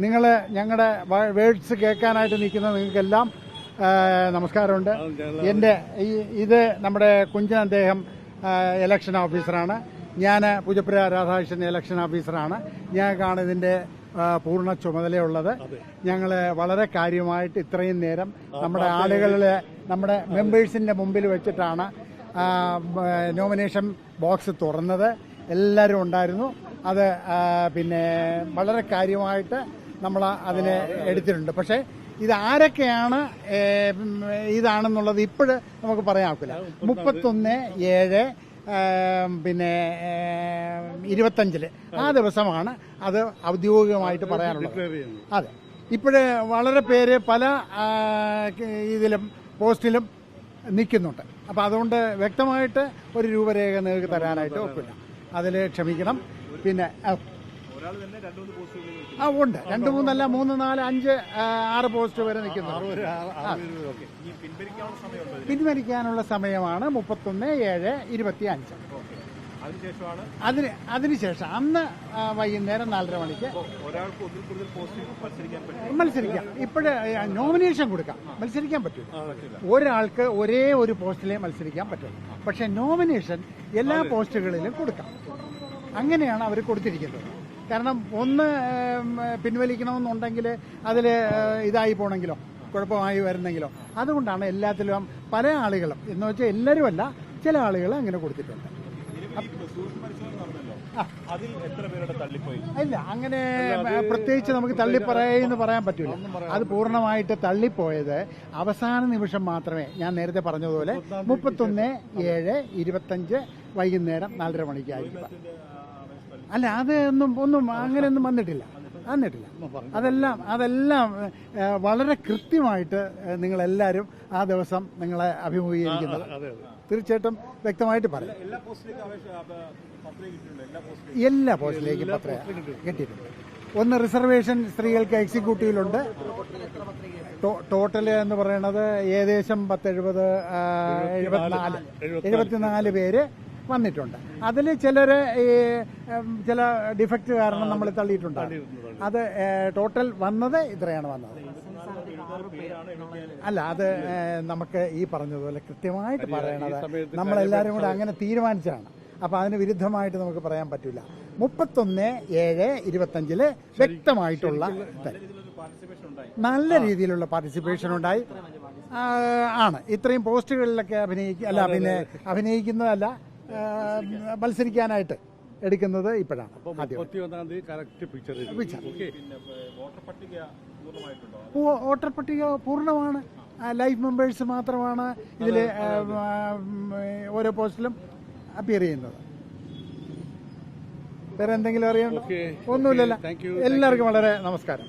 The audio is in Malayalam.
നിങ്ങൾ ഞങ്ങളുടെ വേർഡ്സ് കേൾക്കാനായിട്ട് നിൽക്കുന്ന നിങ്ങൾക്കെല്ലാം നമസ്കാരമുണ്ട്. എന്റെ ഈ ഇത് നമ്മുടെ കുഞ്ചൻ അദ്ദേഹം ഇലക്ഷൻ ഓഫീസറാണ് ഞാൻ പൂജപ്പുര രാധാകൃഷ്ണൻ ഇലക്ഷൻ ഓഫീസറാണ് ഞങ്ങൾക്കാണ് ഇതിന്റെ പൂർണ ചുമതലയുള്ളത്. ഞങ്ങൾ വളരെ കാര്യമായിട്ട് ഇത്രയും നേരം നമ്മുടെ ആളുകളിലെ നമ്മുടെ മെമ്പേഴ്സിന്റെ മുമ്പിൽ വെച്ചിട്ടാണ് നോമിനേഷൻ ബോക്സ് തുറന്നത്. എല്ലാവരും ഉണ്ടായിരുന്നു. അത് പിന്നെ വളരെ കാര്യമായിട്ട് നമ്മൾ അതിനെ എടുത്തിട്ടുണ്ട്. പക്ഷേ ഇത് ആരൊക്കെയാണ് ഇതാണെന്നുള്ളത് ഇപ്പോഴ് നമുക്ക് പറയാക്കില്ല മുപ്പത്തൊന്ന് ഏഴ് പിന്നെ ഇരുപത്തഞ്ചിൽ ആ ദിവസമാണ് അത് ഔദ്യോഗികമായിട്ട് പറയാനുള്ളത്. അതെ. ഇപ്പോഴ് വളരെ പേര് പല ഇതിലും പോസ്റ്റിലും നിൽക്കുന്നുണ്ട്. അപ്പോൾ അതുകൊണ്ട് വ്യക്തമായിട്ട് ഒരു രൂപരേഖ നിങ്ങൾക്ക് തരാനായിട്ട് ഒക്കില്ല. അതിൽ ക്ഷമിക്കണം. പിന്നെ ആ, ഉണ്ട്. രണ്ട് മൂന്നല്ല മൂന്ന് നാല് അഞ്ച് ആറ് പോസ്റ്റ് വരെ നിൽക്കുന്നു. പിൻവലിക്കാനുള്ള സമയമാണ് മുപ്പത്തൊന്ന് ഏഴ് ഇരുപത്തി അഞ്ച് അതിന് അതിനുശേഷം അന്ന് വൈകുന്നേരം നാലര മണിക്ക് മത്സരിക്കാം. ഇപ്പോഴ് നോമിനേഷൻ കൊടുക്കാം. മത്സരിക്കാൻ പറ്റും ഒരാൾക്ക് ഒരേ ഒരു പോസ്റ്റിലേ മത്സരിക്കാൻ പറ്റും പക്ഷെ നോമിനേഷൻ എല്ലാ പോസ്റ്റുകളിലും കൊടുക്കാം. അങ്ങനെയാണ് അവർ കൊടുത്തിരിക്കുന്നത്. കാരണം ഒന്ന് പിൻവലിക്കണമെന്നുണ്ടെങ്കിൽ അതിൽ ഇതായി പോകണമെങ്കിലോ കുഴപ്പമായി വരുന്നെങ്കിലോ. അതുകൊണ്ടാണ് എല്ലാത്തിലും പല ആളുകളും എന്ന് വെച്ചാൽ എല്ലാവരും അല്ല ചില ആളുകൾ അങ്ങനെ കൊടുത്തിട്ടുണ്ട്. ഇല്ല അങ്ങനെ പ്രത്യേകിച്ച് നമുക്ക് തള്ളിപ്പറയെന്ന് പറയാൻ പറ്റില്ല അത് പൂർണമായിട്ട് തള്ളിപ്പോയത് അവസാന നിമിഷം മാത്രമേ ഞാൻ നേരത്തെ പറഞ്ഞതുപോലെ മുപ്പത്തൊന്ന് ഏഴ് ഇരുപത്തഞ്ച് വൈകുന്നേരം നാലര മണിക്കായിരിക്കും. അല്ല അത് ഒന്നും ഒന്നും അങ്ങനെയൊന്നും വന്നിട്ടില്ല. വന്നിട്ടില്ല. അതെല്ലാം അതെല്ലാം വളരെ കൃത്യമായിട്ട് നിങ്ങളെല്ലാവരും ആ ദിവസം നിങ്ങളെ അഭിമുഖീകരിക്കുന്നത്. തീർച്ചയായിട്ടും വ്യക്തമായിട്ട് പറയാം. എല്ലാ പോസ്റ്റിലേക്കും പത്ര കിട്ടിയിട്ടുണ്ട്. ഒന്ന് റിസർവേഷൻ സ്ത്രീകൾക്ക് എക്സിക്യൂട്ടീവിലുണ്ട്. ടോട്ടൽ എന്ന് പറയുന്നത് ഏകദേശം പത്തെഴുപത് ആ, എഴുപത്തിനാല് എഴുപത്തിനാല് പേര് വന്നിട്ടുണ്ട്. അതിൽ ചിലര് ഈ ചില ഡിഫക്റ്റ് കാരണം നമ്മൾ തള്ളിയിട്ടുണ്ട്. അത് ടോട്ടൽ വന്നത് ഇത്രയാണ് വന്നത്. അല്ല അത് നമുക്ക് ഈ പറഞ്ഞതുപോലെ കൃത്യമായിട്ട് പറയണത് നമ്മളെല്ലാവരും കൂടെ അങ്ങനെ തീരുമാനിച്ചാണ് അപ്പൊ അതിന് വിരുദ്ധമായിട്ട് നമുക്ക് പറയാൻ പറ്റില്ല. മുപ്പത്തൊന്ന് ഏഴ് ഇരുപത്തഞ്ചിൽ വ്യക്തമായിട്ടുള്ള നല്ല രീതിയിലുള്ള പാർട്ടിസിപ്പേഷൻ ഉണ്ടായി. ആണ്. ഇത്രയും പോസ്റ്റുകളിലൊക്കെ അഭിനയിക്കുക അല്ല പിന്നെ അഭിനയിക്കുന്നതല്ല മത്സരിക്കാനായിട്ട് എടുക്കുന്നത് ഇപ്പോഴാണ് വോട്ടർ പട്ടിക പൂർണമാണ്. ലൈഫ് മെമ്പേഴ്സ് മാത്രമാണ് ഇതിൽ ഓരോ പോസ്റ്റിലും അപ്പിയർ ചെയ്യുന്നത്. വേറെ എന്തെങ്കിലും അറിയാൻ ഒന്നുമില്ലല്ലോ. എല്ലാവർക്കും വളരെ നമസ്കാരം.